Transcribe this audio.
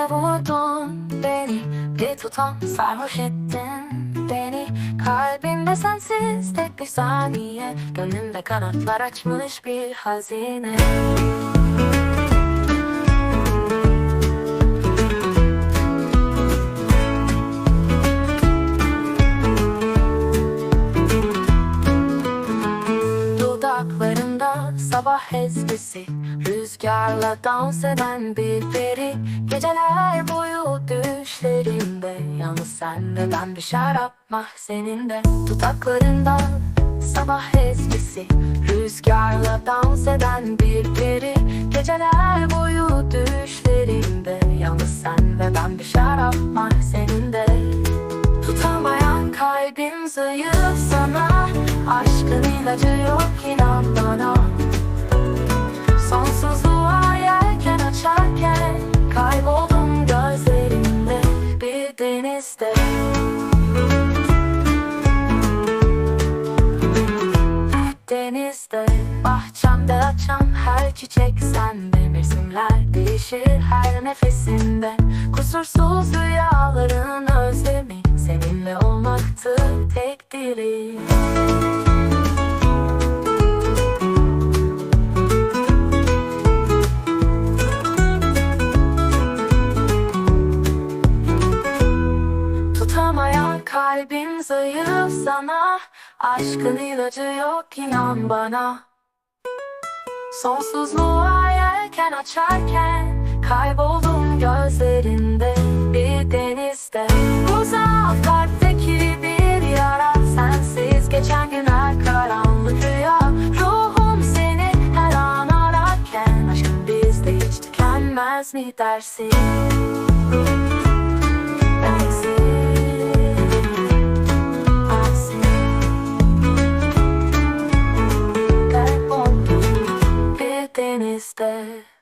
Kalbime vurdun beni Bir tutam sarhoş ettin beni. Kalbimde sensiz tek bir saniye Gönlümde kanatlar açmış bir hazine. Dudaklarında sabah ezgisi Rüzgarla dans eden bir peri Geceler boyu düşlerimde Yalnız sen ve ben bir şarap mahzeninde. Dudaklarında sabah ezgisi Rüzgarla dans eden bir peri Geceler boyu düşlerimde Yalnız sen ve ben bir şarap mahzeninde. Tutamayan kalbim zayıf sana. Aşkın ilacı yok inan bana denizde Denizde bahçemde açan her çiçek sende. Mevsimler değişir her nefesinde. Kusursuz rüyaların özlemi Seninle olmaktı tek dileğim kalbim zayıf sana Aşkın ilacı yok inan bana. Sonsuzluğa yelken açarken Kayboldum gözlerinde bir denizde. Uzak kalpteki bir yara Sensiz geçen günler karanlık rüya. Ruhum seni her an ararken Aşkın bizde hiç tükenmez mi dersin? Kayboldum bir denizde